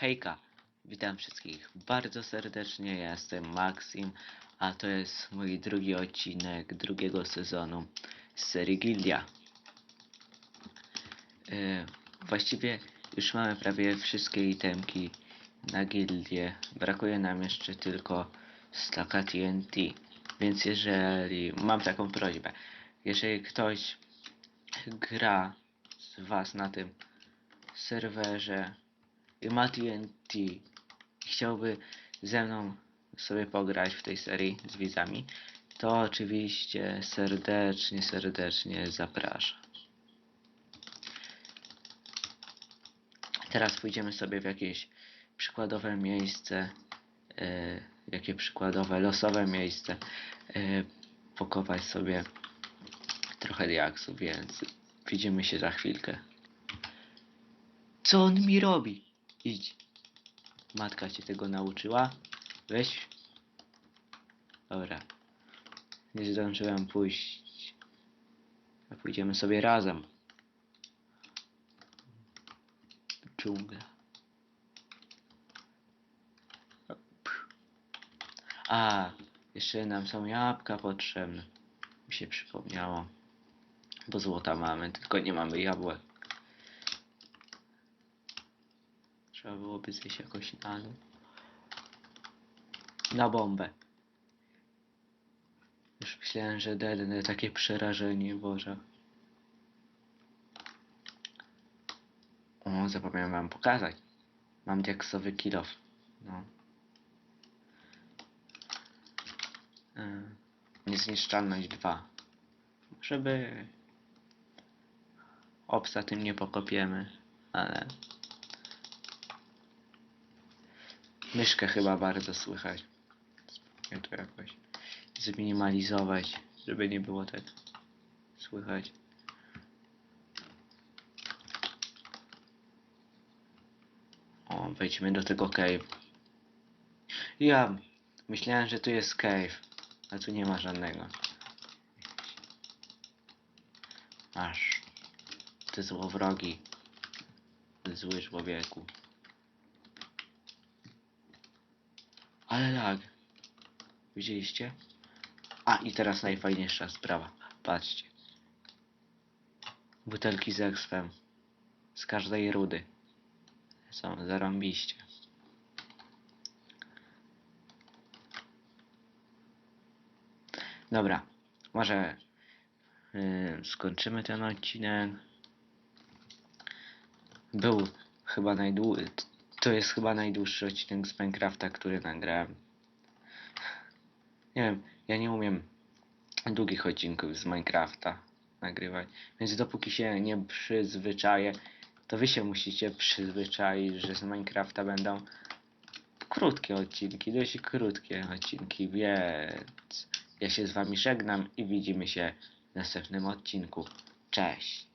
Hejka, witam wszystkich bardzo serdecznie, ja jestem Maxim, a to jest mój drugi odcinek drugiego sezonu z serii Gildia. Yy, właściwie już mamy prawie wszystkie itemki na gildię, brakuje nam jeszcze tylko staka TNT, więc jeżeli, mam taką prośbę, jeżeli ktoś gra z was na tym serwerze ma TNT chciałby ze mną sobie pograć w tej serii z widzami, to oczywiście serdecznie, serdecznie zapraszam. Teraz pójdziemy sobie w jakieś przykładowe miejsce, e, jakie przykładowe, losowe miejsce, e, pokopać sobie trochę diaksów, więc widzimy się za chwilkę. Co on mi robi? Idź. Matka cię tego nauczyła? Weź. Dobra. Nie zdążyłem pójść. A pójdziemy sobie razem. Dżungla. A, jeszcze nam są jabłka potrzebne. Mi się przypomniało. Bo złota mamy, tylko nie mamy jabłek. Trzeba byłoby zjeść jakoś dół. Na bombę. Już myślałem, że dednę takie przerażenie, Boże. O, zapomniałem wam pokazać. Mam diaksowy kilof. No. E, Niezniszczalność 2. Żeby... Obsa tym nie pokopiemy, ale... Myszkę chyba bardzo słychać. Spróbuję to jakoś zminimalizować, żeby nie było tak słychać. O, wejdźmy do tego cave. Ja myślałem, że tu jest cave, a tu nie ma żadnego. Masz te złowrogi. Zły człowieku. Ale lag. Widzieliście? A i teraz najfajniejsza sprawa. Patrzcie. Butelki z ekspem. Z każdej rudy. Są zarąbiście. Dobra. Może yy, skończymy ten odcinek. Był chyba najdłuższy. To jest chyba najdłuższy odcinek z Minecrafta, który nagrałem. Nie wiem, ja nie umiem długich odcinków z Minecrafta nagrywać. Więc dopóki się nie przyzwyczaję, to wy się musicie przyzwyczaić, że z Minecrafta będą krótkie odcinki, dość krótkie odcinki, więc ja się z wami żegnam i widzimy się w następnym odcinku. Cześć!